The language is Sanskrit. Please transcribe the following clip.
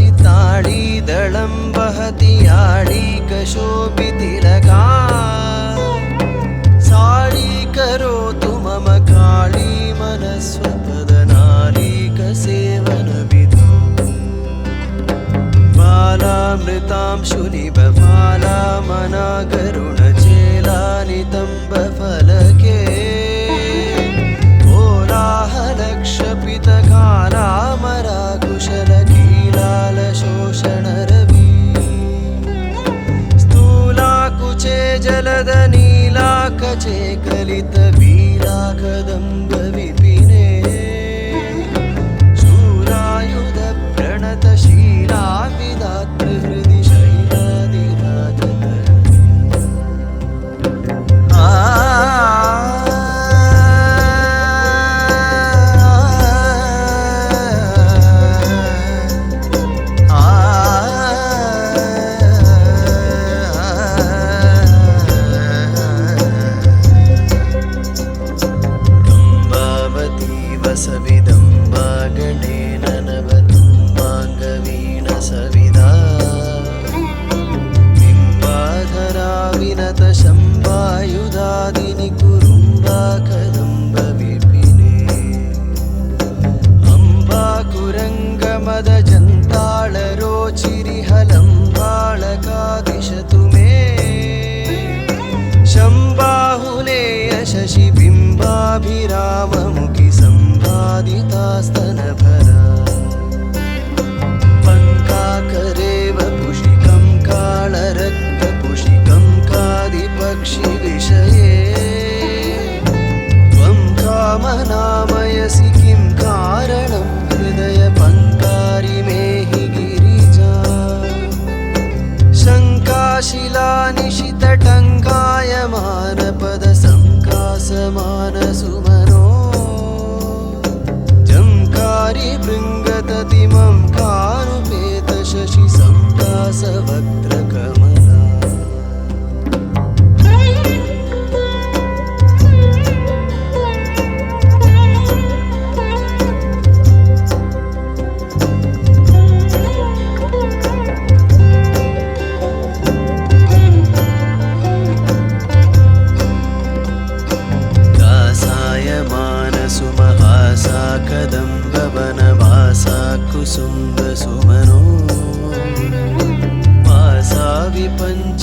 ताडीदलं वहति याडीकशोभितिलका साळी करोतु मम काळी तुम्बावती वसविदम्बा गणेन नवतुम्बाङ्गवीणसविदा बिम्बाधरा विनतशम्बायुधादिनि पङ्काकरेव पुषिकं कालरक्तपुषिकं कादिपक्षिविषये। त्वं कामनामयसि किं कारणं? हृदय पङ्कारि मे हि गिरिजा ಸುಂಬ ಸುಮನೋ ವಾಸಾವಿ ಪಂಚ